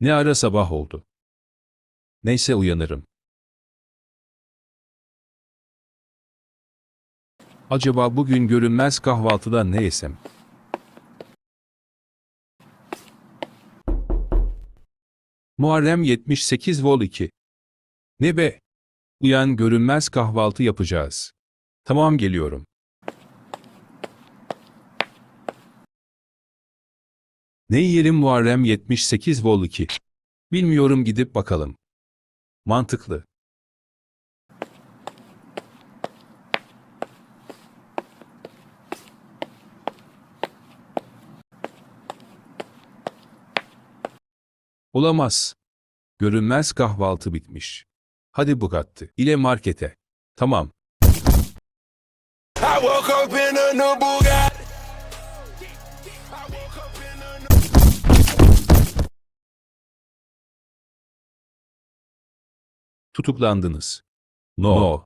Ne ara sabah oldu. Neyse uyanırım. Acaba bugün görünmez kahvaltıda ne yesem? Muharrem 78 vol 2. Ne be? Uyan görünmez kahvaltı yapacağız. Tamam geliyorum. Ne yiyelim Muharrem 78 vol 2. Bilmiyorum gidip bakalım. Mantıklı. Olamaz. Görünmez kahvaltı bitmiş. Hadi Bugatti ile markete. Tamam. I woke up in a new. Tutuklandınız. No.